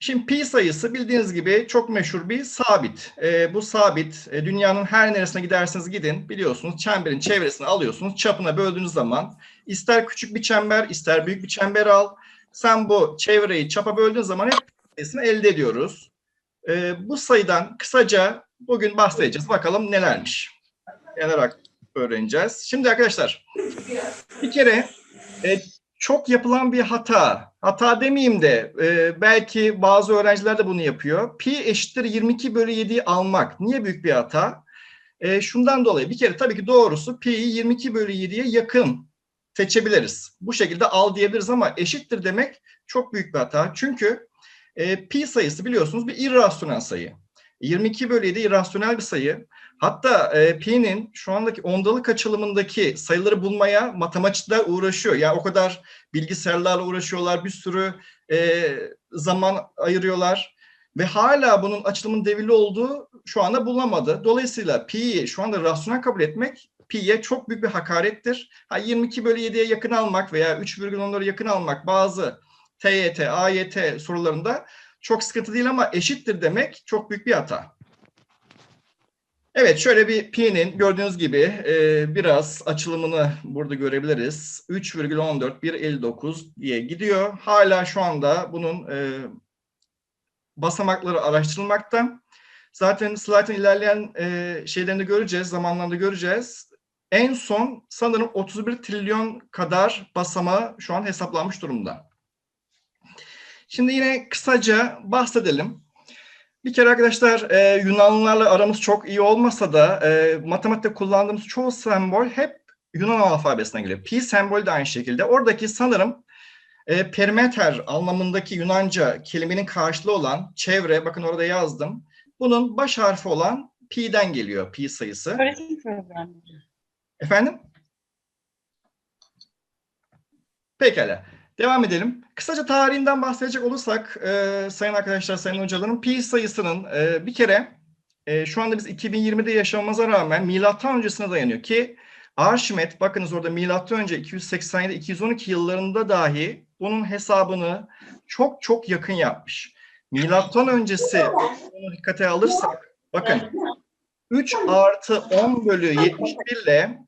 Şimdi pi sayısı bildiğiniz gibi çok meşhur bir sabit. E, bu sabit e, dünyanın her neresine giderseniz gidin biliyorsunuz çemberin çevresini alıyorsunuz. Çapına böldüğünüz zaman ister küçük bir çember ister büyük bir çember al. Sen bu çevreyi çapa böldüğün zaman hep sayısını elde ediyoruz. E, bu sayıdan kısaca bugün bahsedeceğiz. Bakalım nelermiş. Neler öğreneceğiz. Şimdi arkadaşlar bir kere e, çok yapılan bir hata. Hata demeyeyim de e, belki bazı öğrenciler de bunu yapıyor. Pi eşittir 22 bölü 7'yi almak. Niye büyük bir hata? E, şundan dolayı bir kere tabii ki doğrusu pi'yi 22 bölü 7'ye yakın seçebiliriz. Bu şekilde al diyebiliriz ama eşittir demek çok büyük bir hata. Çünkü e, pi sayısı biliyorsunuz bir irrasyonel sayı. 22 bölü 7 irrasyonel bir sayı. Hatta e, pi'nin şu andaki ondalık açılımındaki sayıları bulmaya matematikçiler uğraşıyor. Yani o kadar bilgisayarlarla uğraşıyorlar, bir sürü e, zaman ayırıyorlar. Ve hala bunun açılımın devirli olduğu şu anda bulunamadı. Dolayısıyla pi'yi şu anda rasyonel kabul etmek pi'ye çok büyük bir hakarettir. Ha, 22 bölü 7'ye yakın almak veya 3,10'lara yakın almak bazı TYT, AYT sorularında çok sıkıntı değil ama eşittir demek çok büyük bir hata. Evet şöyle bir pi'nin gördüğünüz gibi e, biraz açılımını burada görebiliriz. 3,14 1,59 diye gidiyor. Hala şu anda bunun e, basamakları araştırılmakta. Zaten slaytın ilerleyen e, şeylerini göreceğiz, zamanlarında göreceğiz. En son sanırım 31 trilyon kadar basamağı şu an hesaplanmış durumda. Şimdi yine kısaca bahsedelim. Bir kere arkadaşlar e, Yunanlılarla aramız çok iyi olmasa da e, matematikte kullandığımız çoğu sembol hep Yunan alfabesine geliyor. Pi sembolü de aynı şekilde. Oradaki sanırım e, perimeter anlamındaki Yunanca kelimenin karşılığı olan çevre, bakın orada yazdım. Bunun baş harfi olan pi'den geliyor, pi sayısı. Öğretim programları. Efendim? Pekala. Devam edelim. Kısaca tarihinden bahsedecek olursak e, sayın arkadaşlar, sayın hocalarım pi sayısının e, bir kere e, şu anda biz 2020'de yaşamamıza rağmen milattan öncesine dayanıyor ki Arşimet bakınız orada milattan önce 287-212 yıllarında dahi bunun hesabını çok çok yakın yapmış. Milattan öncesi bunu dikkate alırsak bakın 3 artı 10 bölü 71 ile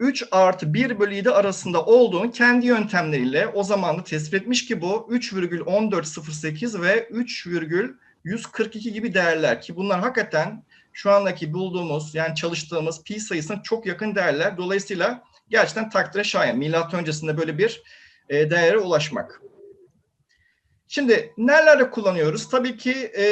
3 artı 1 bölü 7 arasında olduğunu kendi yöntemleriyle o zaman da tespit etmiş ki bu 3,1408 ve 3,142 gibi değerler ki bunlar hakikaten şu andaki bulduğumuz yani çalıştığımız pi sayısına çok yakın değerler. Dolayısıyla gerçekten takdire şayan. Milattan öncesinde böyle bir e, değere ulaşmak. Şimdi nerelerde kullanıyoruz? Tabii ki e,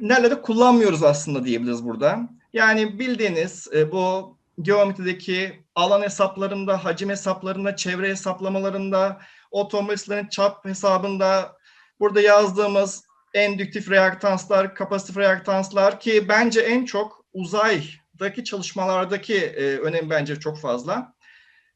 nerelerde kullanmıyoruz aslında diyebiliriz burada. Yani bildiğiniz e, bu geometrideki alan hesaplarında, hacim hesaplarında, çevre hesaplamalarında, otomobilistlerin çap hesabında, burada yazdığımız endüktif reaktanslar, kapasitif reaktanslar ki bence en çok uzaydaki çalışmalardaki e, önemi bence çok fazla.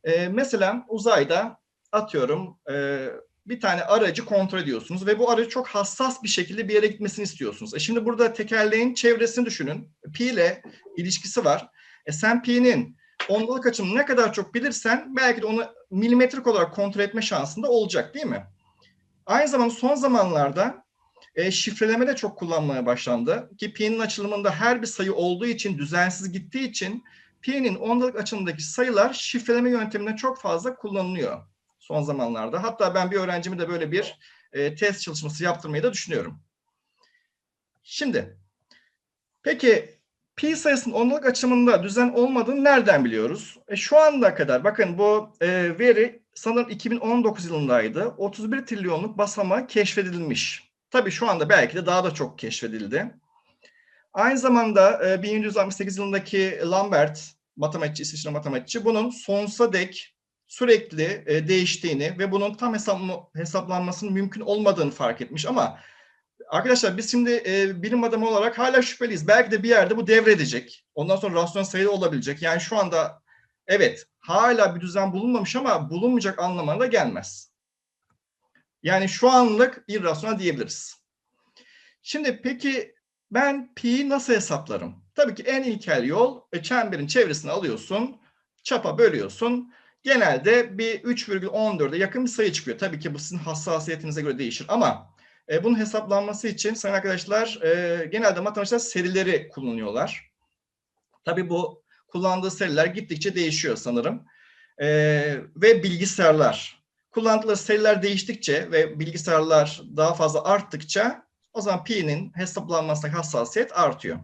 E, mesela uzayda atıyorum e, bir tane aracı kontrol ediyorsunuz ve bu aracı çok hassas bir şekilde bir yere gitmesini istiyorsunuz. E şimdi burada tekerleğin çevresini düşünün. Pi ile ilişkisi var. Sen pi'nin ondalık açımını ne kadar çok bilirsen belki de onu milimetrik olarak kontrol etme şansın da olacak değil mi? Aynı zamanda son zamanlarda e, şifreleme de çok kullanmaya başlandı. Ki pi'nin açılımında her bir sayı olduğu için düzensiz gittiği için pi'nin ondalık açımındaki sayılar şifreleme yönteminde çok fazla kullanılıyor son zamanlarda. Hatta ben bir öğrencimi de böyle bir e, test çalışması yaptırmayı da düşünüyorum. Şimdi peki pi sayısının ondalık açımında düzen olmadığını nereden biliyoruz? E, şu anda kadar bakın bu e, veri sanırım 2019 yılındaydı. 31 trilyonluk basama keşfedilmiş. Tabii şu anda belki de daha da çok keşfedildi. Aynı zamanda e, 1768 yılındaki Lambert matematikçi, İsviçre matematikçi bunun sonsuza dek sürekli e, değiştiğini ve bunun tam hesaplanmasının mümkün olmadığını fark etmiş ama Arkadaşlar biz şimdi e, bilim adamı olarak hala şüpheliyiz. Belki de bir yerde bu devredecek. Ondan sonra rasyonel sayıda olabilecek. Yani şu anda evet hala bir düzen bulunmamış ama bulunmayacak anlamına da gelmez. Yani şu anlık irrasyonel diyebiliriz. Şimdi peki ben pi'yi nasıl hesaplarım? Tabii ki en ilkel yol e, çemberin çevresini alıyorsun, çapa bölüyorsun. Genelde bir 3,14'e yakın bir sayı çıkıyor. Tabii ki bu sizin hassasiyetinize göre değişir ama E, bunun hesaplanması için sayın arkadaşlar e, genelde matematikçiler serileri kullanıyorlar. Tabii bu kullandığı seriler gittikçe değişiyor sanırım. E, ve bilgisayarlar. Kullandıkları seriler değiştikçe ve bilgisayarlar daha fazla arttıkça o zaman pi'nin hesaplanmasındaki hassasiyet artıyor.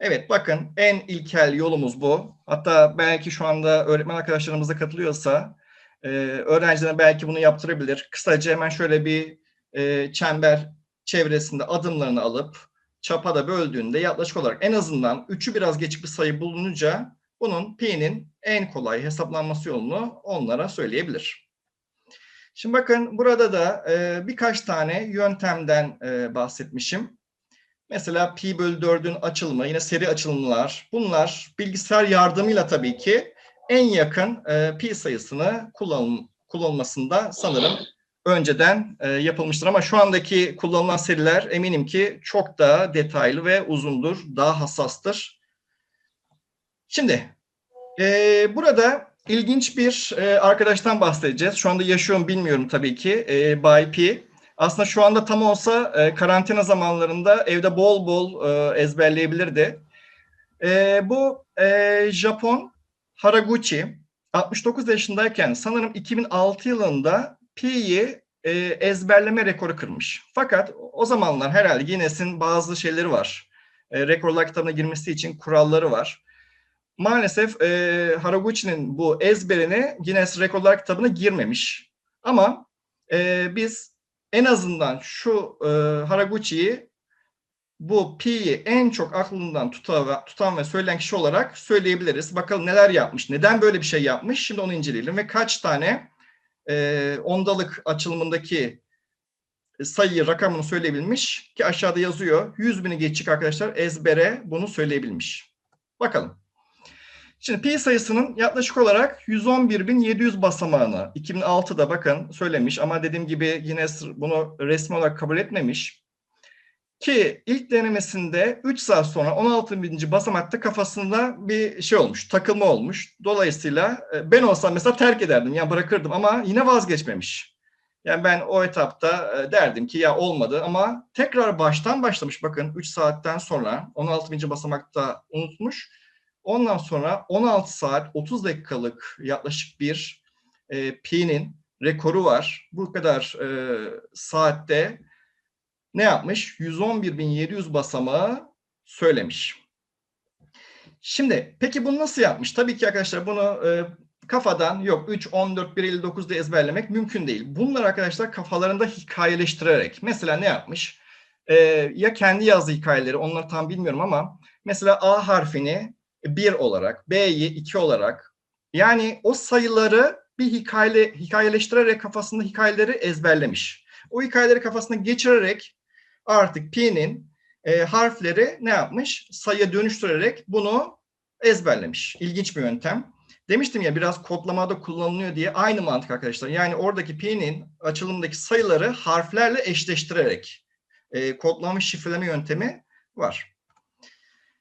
Evet bakın en ilkel yolumuz bu. Hatta belki şu anda öğretmen arkadaşlarımız da katılıyorsa e, öğrencilerine belki bunu yaptırabilir. Kısaca hemen şöyle bir e, çember çevresinde adımlarını alıp çapa da böldüğünde yaklaşık olarak en azından 3'ü biraz geçik bir sayı bulununca bunun pi'nin en kolay hesaplanması yolunu onlara söyleyebilir. Şimdi bakın burada da e, birkaç tane yöntemden e, bahsetmişim. Mesela pi bölü 4'ün açılımı, yine seri açılımlar. Bunlar bilgisayar yardımıyla tabii ki en yakın e, pi sayısını kullan, kullanılmasında sanırım önceden e, yapılmıştır. Ama şu andaki kullanılan seriler eminim ki çok daha detaylı ve uzundur, daha hassastır. Şimdi e, burada ilginç bir e, arkadaştan bahsedeceğiz. Şu anda yaşıyor mu bilmiyorum tabii ki. E, Bay Pi. Aslında şu anda tam olsa e, karantina zamanlarında evde bol bol e, ezberleyebilirdi. E, bu e, Japon Haraguchi 69 yaşındayken sanırım 2006 yılında Pi'yi e, ezberleme rekoru kırmış. Fakat o zamanlar herhalde Guinness'in bazı şeyleri var. E, rekorlar kitabına girmesi için kuralları var. Maalesef e, Haraguchi'nin bu ezberini Guinness Rekorlar kitabına girmemiş. Ama e, biz en azından şu e, Haraguchi'yi bu pi'yi en çok aklından tutan, tutan ve söyleyen kişi olarak söyleyebiliriz. Bakalım neler yapmış, neden böyle bir şey yapmış şimdi onu inceleyelim ve kaç tane e, ondalık açılımındaki sayıyı, rakamını söyleyebilmiş ki aşağıda yazıyor. 100 bini geçik arkadaşlar ezbere bunu söyleyebilmiş. Bakalım. Şimdi pi sayısının yaklaşık olarak 111.700 basamağını 2006'da bakın söylemiş ama dediğim gibi yine bunu resmi olarak kabul etmemiş. Ki ilk denemesinde 3 saat sonra 16. basamakta kafasında bir şey olmuş, takılma olmuş. Dolayısıyla e, ben olsam mesela terk ederdim, yani bırakırdım ama yine vazgeçmemiş. Yani ben o etapta e, derdim ki ya olmadı ama tekrar baştan başlamış bakın 3 saatten sonra 16. basamakta unutmuş Ondan sonra 16 saat 30 dakikalık yaklaşık bir e, pi'nin rekoru var. Bu kadar e, saatte ne yapmış? 111.700 basamağı söylemiş. Şimdi peki bunu nasıl yapmış? Tabii ki arkadaşlar bunu e, kafadan yok 3, 14, 1, 59'da ezberlemek mümkün değil. Bunlar arkadaşlar kafalarında hikayeleştirerek. Mesela ne yapmış? E, ya kendi yazdığı hikayeleri onları tam bilmiyorum ama mesela A harfini 1 olarak, B'yi 2 olarak yani o sayıları bir hikaye, hikayeleştirerek kafasında hikayeleri ezberlemiş. O hikayeleri kafasına geçirerek artık P'nin e, harfleri ne yapmış? Sayıya dönüştürerek bunu ezberlemiş. İlginç bir yöntem. Demiştim ya biraz kodlamada kullanılıyor diye aynı mantık arkadaşlar. Yani oradaki P'nin açılımdaki sayıları harflerle eşleştirerek e, kodlama şifreleme yöntemi var.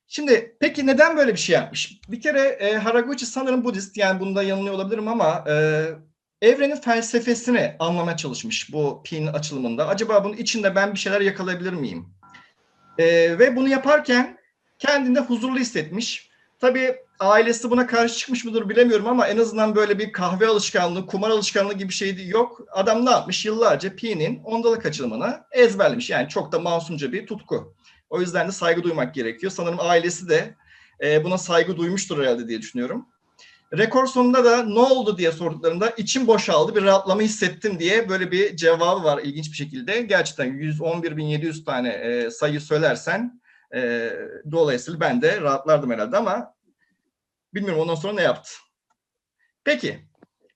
Şimdi peki neden böyle bir şey yapmış? Bir kere e, Haraguchi sanırım Budist yani bunda yanılıyor olabilirim ama e, evrenin felsefesini anlamaya çalışmış bu pin açılımında. Acaba bunun içinde ben bir şeyler yakalayabilir miyim? E, ve bunu yaparken kendinde huzurlu hissetmiş. Tabii ailesi buna karşı çıkmış mıdır bilemiyorum ama en azından böyle bir kahve alışkanlığı, kumar alışkanlığı gibi bir şey yok. Adam ne yapmış? Yıllarca pi'nin ondalık açılımını ezberlemiş. Yani çok da masumca bir tutku. O yüzden de saygı duymak gerekiyor. Sanırım ailesi de e, buna saygı duymuştur herhalde diye düşünüyorum. Rekor sonunda da ne oldu diye sorduklarında içim boşaldı, bir rahatlama hissettim diye böyle bir cevabı var ilginç bir şekilde. Gerçekten 111.700 tane e, sayı söylersen e, dolayısıyla ben de rahatlardım herhalde ama bilmiyorum ondan sonra ne yaptı. Peki,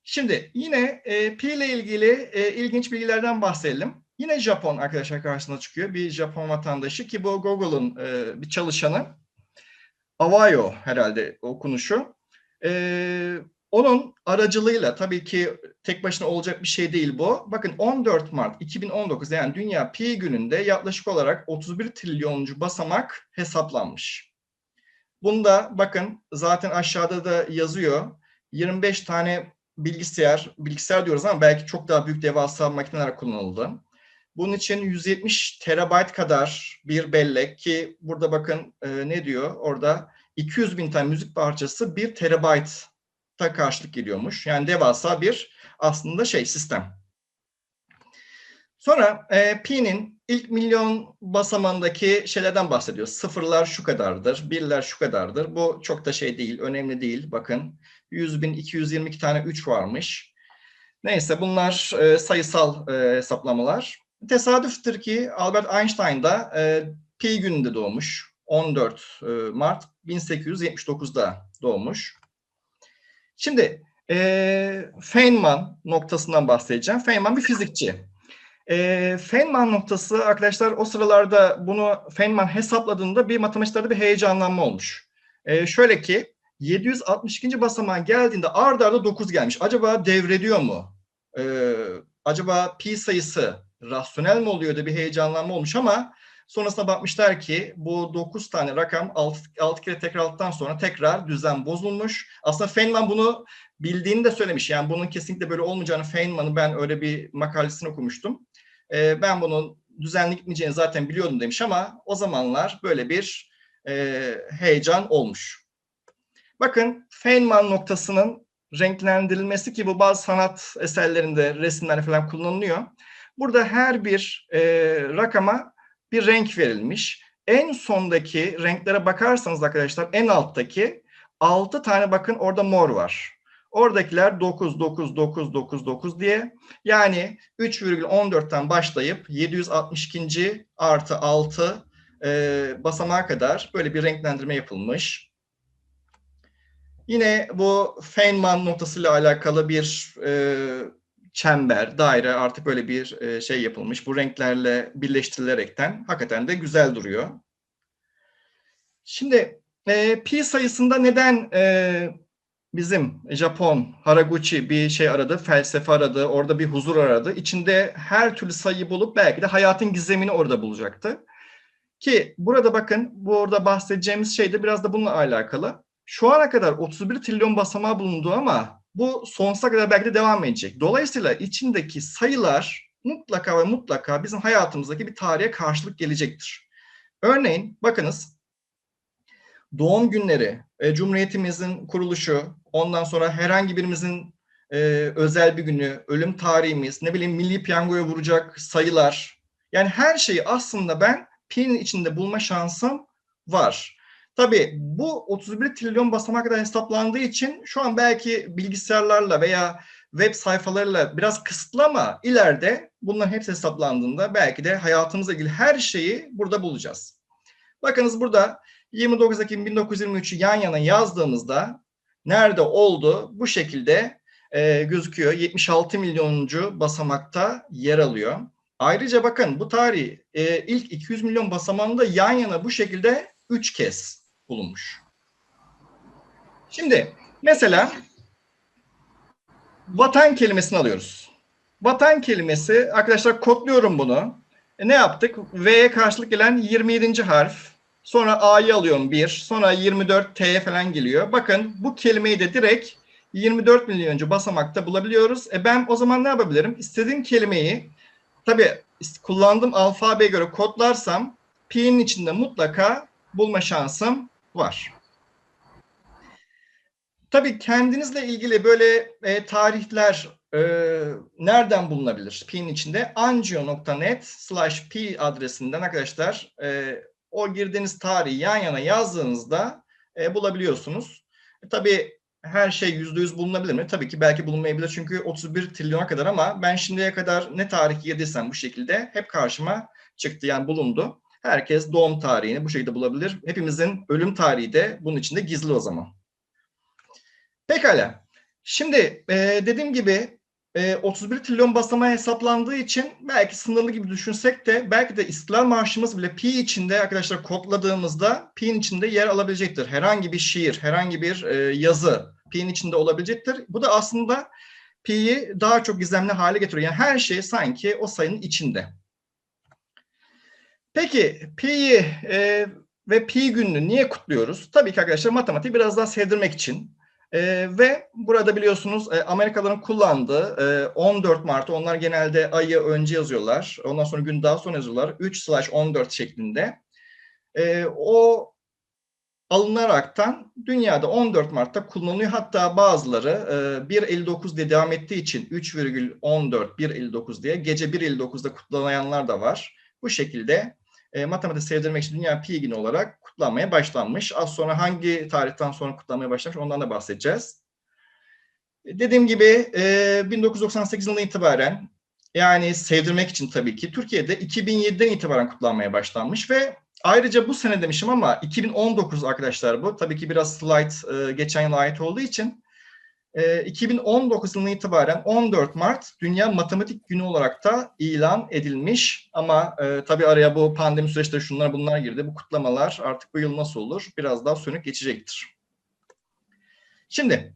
şimdi yine e, pi ile ilgili e, ilginç bilgilerden bahsedelim. Yine Japon arkadaşlar karşısına çıkıyor. Bir Japon vatandaşı ki bu Google'ın e, bir çalışanı. Avayo herhalde okunuşu. E, onun aracılığıyla tabii ki tek başına olacak bir şey değil bu. Bakın 14 Mart 2019 yani Dünya Pi gününde yaklaşık olarak 31 trilyoncu basamak hesaplanmış. Bunda bakın zaten aşağıda da yazıyor. 25 tane bilgisayar, bilgisayar diyoruz ama belki çok daha büyük devasa makineler kullanıldı. Bunun için 170 terabayt kadar bir bellek ki burada bakın e, ne diyor orada 200 bin tane müzik parçası bir terabayta karşılık geliyormuş. Yani devasa bir aslında şey sistem. Sonra e, Pi'nin ilk milyon basamandaki şeylerden bahsediyor. Sıfırlar şu kadardır, birler şu kadardır. Bu çok da şey değil, önemli değil. Bakın 100 bin 222 tane 3 varmış. Neyse bunlar e, sayısal e, hesaplamalar. Tesadüftür ki Albert Einstein da e, pi gününde doğmuş. 14 e, Mart 1879'da doğmuş. Şimdi e, Feynman noktasından bahsedeceğim. Feynman bir fizikçi. E, Feynman noktası arkadaşlar o sıralarda bunu Feynman hesapladığında bir matematiklerde bir heyecanlanma olmuş. E, şöyle ki 762. basamağa geldiğinde ard arda 9 gelmiş. Acaba devrediyor mu? Ee, acaba pi sayısı rasyonel mi oluyor da bir heyecanlanma olmuş ama sonrasında bakmışlar ki bu 9 tane rakam 6, 6 kere tekrarladıktan sonra tekrar düzen bozulmuş. Aslında Feynman bunu bildiğini de söylemiş. Yani bunun kesinlikle böyle olmayacağını Feynman'ı ben öyle bir makalesini okumuştum. Ee, ben bunun düzenli gitmeyeceğini zaten biliyordum demiş ama o zamanlar böyle bir e, heyecan olmuş. Bakın Feynman noktasının renklendirilmesi ki bu bazı sanat eserlerinde, resimlerde falan kullanılıyor. Burada her bir e, rakama bir renk verilmiş. En sondaki renklere bakarsanız arkadaşlar en alttaki 6 tane bakın orada mor var. Oradakiler 9, 9, 9, 9, 9 diye. Yani 3,14'ten başlayıp 762. artı 6 e, basamağa kadar böyle bir renklendirme yapılmış. Yine bu Feynman noktasıyla alakalı bir e, çember, daire artık böyle bir e, şey yapılmış. Bu renklerle birleştirilerekten hakikaten de güzel duruyor. Şimdi e, pi sayısında neden e, bizim Japon Haraguchi bir şey aradı, felsefe aradı, orada bir huzur aradı. İçinde her türlü sayı bulup belki de hayatın gizemini orada bulacaktı. Ki burada bakın, burada bahsedeceğimiz şey de biraz da bununla alakalı. Şu ana kadar 31 trilyon basamağı bulundu ama bu sonsuza kadar belki de devam edecek. Dolayısıyla içindeki sayılar mutlaka ve mutlaka bizim hayatımızdaki bir tarihe karşılık gelecektir. Örneğin bakınız doğum günleri, e, Cumhuriyetimizin kuruluşu, ondan sonra herhangi birimizin e, özel bir günü, ölüm tarihimiz, ne bileyim milli piyangoya vuracak sayılar. Yani her şeyi aslında ben pin içinde bulma şansım var. Tabii bu 31 trilyon basamağa kadar hesaplandığı için şu an belki bilgisayarlarla veya web sayfalarıyla biraz kısıtlı ama ileride bunların hepsi hesaplandığında belki de hayatımızla ilgili her şeyi burada bulacağız. Bakınız burada 29 Ekim 1923'ü yan yana yazdığımızda nerede oldu bu şekilde e, gözüküyor. 76 milyoncu basamakta yer alıyor. Ayrıca bakın bu tarih e, ilk 200 milyon basamağında yan yana bu şekilde 3 kez bulunmuş. Şimdi mesela vatan kelimesini alıyoruz. Vatan kelimesi arkadaşlar kodluyorum bunu. E ne yaptık? V'ye karşılık gelen 27. harf. Sonra A'yı alıyorum 1. Sonra 24 T'ye falan geliyor. Bakın bu kelimeyi de direkt 24 milyoncu basamakta bulabiliyoruz. E ben o zaman ne yapabilirim? İstediğim kelimeyi tabii kullandığım alfabeye göre kodlarsam P'nin içinde mutlaka bulma şansım var. Tabii kendinizle ilgili böyle e, tarihler e, nereden bulunabilir? Pi'nin içinde angio.net slash p adresinden arkadaşlar e, o girdiğiniz tarihi yan yana yazdığınızda e, bulabiliyorsunuz. E, tabii her şey yüzde yüz bulunabilir mi? Tabii ki belki bulunmayabilir çünkü 31 trilyona kadar ama ben şimdiye kadar ne tarih girdiysem bu şekilde hep karşıma çıktı yani bulundu. Herkes doğum tarihini bu şekilde bulabilir. Hepimizin ölüm tarihi de bunun içinde gizli o zaman. Pekala. Şimdi e, dediğim gibi e, 31 trilyon basamağı hesaplandığı için belki sınırlı gibi düşünsek de belki de İstiklal Marşımız bile pi içinde arkadaşlar kodladığımızda pi'nin içinde yer alabilecektir. Herhangi bir şiir, herhangi bir e, yazı pi'nin içinde olabilecektir. Bu da aslında pi'yi daha çok gizemli hale getiriyor. Yani her şey sanki o sayının içinde. Peki pi'yi e, ve pi gününü niye kutluyoruz? Tabii ki arkadaşlar matematiği biraz daha sevdirmek için. E, ve burada biliyorsunuz e, Amerikalıların kullandığı e, 14 Mart'ı onlar genelde ayı önce yazıyorlar. Ondan sonra gün daha sonra yazıyorlar. 3 slash 14 şeklinde. E, o alınaraktan dünyada 14 Mart'ta kullanılıyor. Hatta bazıları e, 1.59 diye devam ettiği için 3,14 1.59 diye gece 1.59'da kutlanayanlar da var. Bu şekilde e, matematik sevdirmek için Dünya Pi günü olarak kutlanmaya başlanmış. Az sonra hangi tarihten sonra kutlanmaya başlamış ondan da bahsedeceğiz. E, dediğim gibi e, 1998 yılından itibaren yani sevdirmek için tabii ki Türkiye'de 2007'den itibaren kutlanmaya başlanmış ve ayrıca bu sene demişim ama 2019 arkadaşlar bu. Tabii ki biraz slide e, geçen yıla ait olduğu için e, 2019 yılından itibaren 14 Mart Dünya Matematik Günü olarak da ilan edilmiş. Ama e, tabii araya bu pandemi süreçte şunlar bunlar girdi. Bu kutlamalar artık bu yıl nasıl olur? Biraz daha sönük geçecektir. Şimdi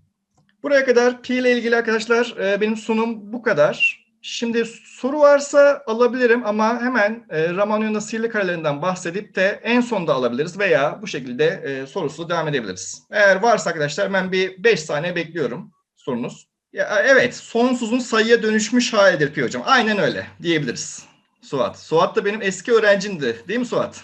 buraya kadar pi ile ilgili arkadaşlar e, benim sunum bu kadar. Şimdi soru varsa alabilirim ama hemen e, Ramanyo'nun sihirli karelerinden bahsedip de en sonda alabiliriz veya bu şekilde e, sorusu devam edebiliriz. Eğer varsa arkadaşlar ben bir 5 saniye bekliyorum sorunuz. Ya, evet sonsuzun sayıya dönüşmüş halidir Pi hocam. Aynen öyle diyebiliriz. Suat. Suat da benim eski öğrencimdi değil mi Suat?